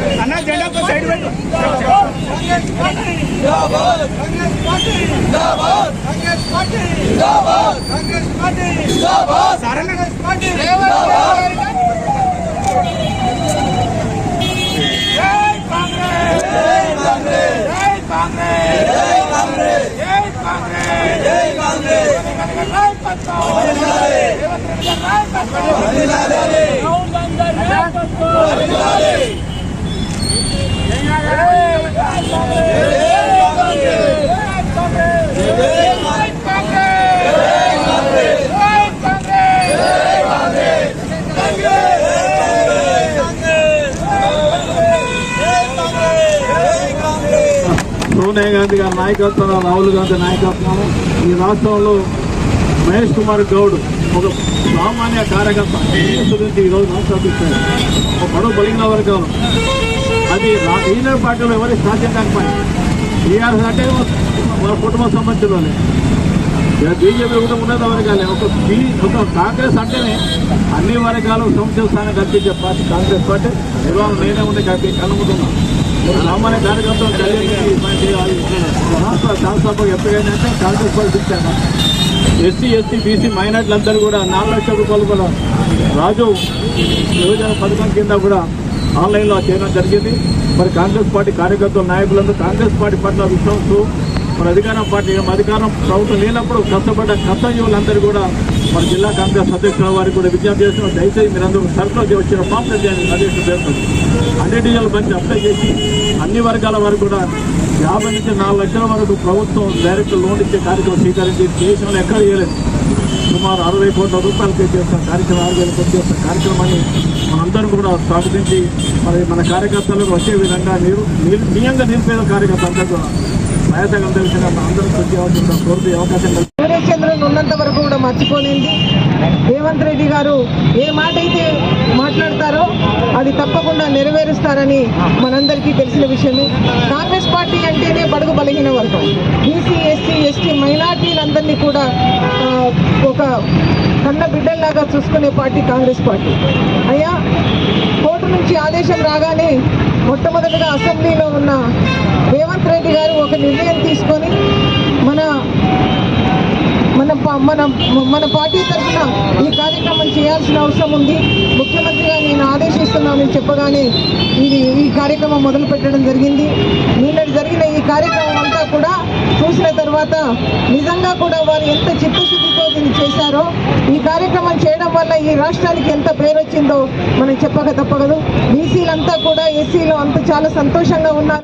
अन्ना झंडा को साइड में Hadi hadi. సోనియా గాంధీ గారి నాయకత్వంలో రాహుల్ గాంధీ నాయకత్వంలో ఈ రాష్ట్రంలో మహేష్ కుమార్ గౌడ్ ఒక సామాన్య కార్యకర్త నుంచి ఈరోజు రాష్ట్రాలు ఒక పడవ బలిగిన వర్గం. అది ఈయన పార్టీలో ఎవరికి సాధ్యం కాకపోయి టీఆర్ఎస్ అంటే వాళ్ళ కుటుంబ సంబంధించిన బీజేపీ కూడా ఉన్నత వర్గాలే. ఒక బీ ఒక కాంగ్రెస్ అంటేనే అన్ని వర్గాలు సంక్షేమ స్థానం కల్పించే పార్టీ కాంగ్రెస్ పార్టీ. నిర్వహణ నేనే ఉండే కల్పి సామాన్య కార్యకర్తలు రాష్ట్ర శాసనసభకు ఎప్పుడైందంటే కాంగ్రెస్ పార్టీ ఇచ్చాను ఎస్సీ ఎస్టీ బీసీ మైనార్టీలందరూ కూడా నాలుగు లక్షల రూపాయలు కూడా రాజు యువజన పథకం కింద కూడా ఆన్లైన్లో చేయడం జరిగింది. మరి కాంగ్రెస్ పార్టీ కార్యకర్తలు నాయకులందరూ కాంగ్రెస్ పార్టీ పట్ల విశ్వాసం మరి అధికారం పార్టీ అధికారం ప్రభుత్వం లేనప్పుడు కష్టపడ్డ కష్టజీవులందరూ కూడా మన జిల్లా కాంగ్రెస్ అధ్యక్షుల వారికి కూడా విజ్ఞప్తి చేసిన దయచేసి మీరందరూ సర్కులర్ వచ్చిన పాంప్లెట్ చేయండి అధ్యక్షుడు పేర్కొంది అన్ని డీజల్ మంచి అప్లై చేసి అన్ని వర్గాల వరకు కూడా యాభై నుంచి నాలుగు లక్షల వరకు ప్రభుత్వం డైరెక్ట్ లోన్ ఇచ్చే కార్యక్రమం స్వీకరించి దేశంలో ఎక్కడ చేయలేదు. సుమారు అరవై కోట్ల రూపాయలు చేసిన కార్యక్రమం ఆరు వేల కోట్లు కార్యక్రమాన్ని మనందరం కూడా స్వాగతించి మరి మన కార్యకర్తలకు వచ్చే విధంగా నీరు నియంగా నిరుపేద కార్యకర్త అందరూ కూడా ప్రయత్నం అందరికీ అందరూ కృషి అవకాశం కోరుతూ అవకాశం కలిగి ఉన్నంత వరకు కూడా మర్చిపోలేంది రేవంత్ రెడ్డి గారు ఏ మాట అయితే మాట్లాడతారో అది తప్పకుండా నెరవేరుస్తారని మనందరికీ తెలిసిన విషయమే. కాంగ్రెస్ పార్టీ అంటేనే బడుగు బలహీన వర్గం. బీసీ ఎస్సీ ఎస్టీ మైనార్టీలందరినీ కూడా ఒక కన్న బిడ్డల్లాగా చూసుకునే పార్టీ కాంగ్రెస్ పార్టీ. అయ్యా కోర్టు నుంచి ఆదేశం రాగానే మొట్టమొదటిగా అసెంబ్లీలో ఉన్న రేవంత్ రెడ్డి గారు ఒక నిర్ణయం తీసుకొని మన మన పార్టీ తరఫున ఈ కార్యక్రమం చేయాల్సిన అవసరం ఉంది. ముఖ్యమంత్రిగా నేను ఆదేశిస్తున్నానని చెప్పగానే ఇది ఈ కార్యక్రమం మొదలు పెట్టడం జరిగింది. నిన్నటి జరిగిన ఈ కార్యక్రమం అంతా కూడా చూసిన తర్వాత నిజంగా కూడా వారు ఎంత చిత్తశుద్ధితో దీన్ని చేశారో ఈ కార్యక్రమం చేయడం వల్ల ఈ రాష్ట్రానికి ఎంత పేరు వచ్చిందో మనం చెప్పక తప్పగదు బీసీలంతా కూడా ఎస్సీలో అంత చాలా సంతోషంగా ఉన్నారు.